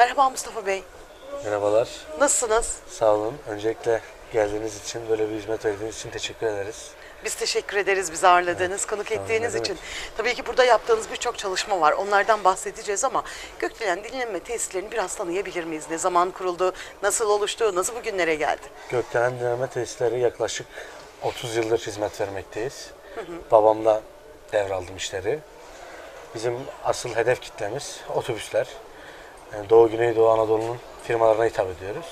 Merhaba Mustafa Bey. Merhabalar, Nasılsınız? sağ olun. Öncelikle geldiğiniz için, böyle bir hizmet verdiğiniz için teşekkür ederiz. Biz teşekkür ederiz bizi ağırladığınız, konuk Tamam, ettiğiniz için. Tabii ki burada yaptığınız birçok çalışma var. Onlardan bahsedeceğiz ama Gökdelen dinlenme tesislerini biraz tanıyabilir miyiz? Ne zaman kuruldu, nasıl oluştu, nasıl bugünlere geldi? Gökdelen Dinleme Tesisleri yaklaşık 30 yıldır hizmet vermekteyiz. Babamla devraldım işleri. Bizim asıl hedef kitlemiz otobüsler. Yani Doğu Güneydoğu Anadolu'nun firmalarına hitap ediyoruz.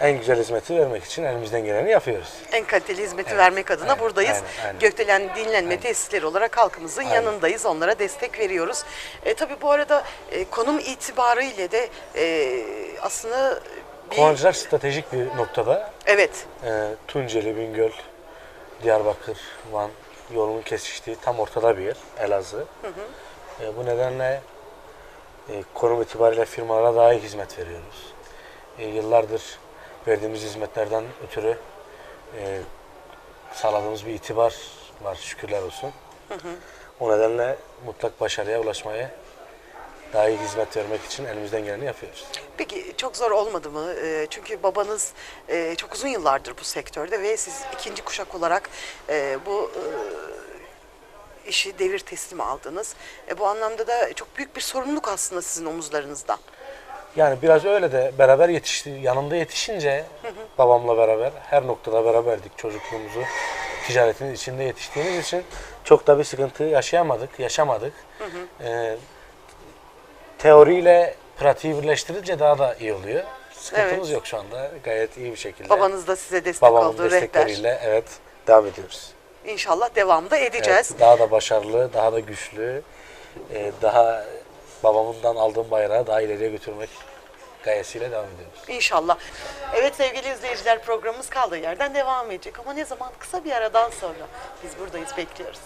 En güzel hizmeti vermek için elimizden geleni yapıyoruz. En kaliteli hizmeti Evet, vermek adına aynen, buradayız. aynen, aynen. Gökdelen dinlenme tesisleri olarak halkımızın Aynen. yanındayız. Onlara destek veriyoruz. E, tabii bu arada e, konum itibarıyla de e, aslında bir... Kovancılar stratejik bir noktada. Evet, E, Tunceli, Bingöl, Diyarbakır, Van yolunun kesiştiği tam ortada bir yer Elazığ. E, bu nedenle e, konum itibariyle firmalara daha iyi hizmet veriyoruz. E, yıllardır verdiğimiz hizmetlerden ötürü e, sağladığımız bir itibar var şükürler olsun. O nedenle mutlak başarıya ulaşmaya daha iyi hizmet vermek için elimizden geleni yapıyoruz. Peki çok zor olmadı mı? E, Çünkü babanız e, çok uzun yıllardır bu sektörde ve siz ikinci kuşak olarak e, bu e, işi devir teslim aldınız. E, Bu anlamda da çok büyük bir sorumluluk aslında sizin omuzlarınızda. Yani biraz öyle de beraber yetişti, yanında yetişince babamla beraber her noktada beraberdik çocukluğumuzu. Ticaretin içinde yetiştiğimiz için çok da bir sıkıntı yaşayamadık, yaşamadık. Ee, teoriyle pratiği birleştirince daha da iyi oluyor. Sıkıntımız Evet. yok şu anda. Gayet iyi bir şekilde. Babanız da size destek Babamın oldu, rehber. destekleriyle evet devam ediyoruz. İnşallah devamda edeceğiz. Evet, daha da başarılı, daha da güçlü, e, daha babamından aldığım bayrağı daha ileriye götürmek gayesiyle devam ediyoruz. İnşallah. Evet sevgili izleyiciler programımız kaldığı yerden devam edecek ama ne zaman? Kısa bir aradan sonra. Biz buradayız bekliyoruz.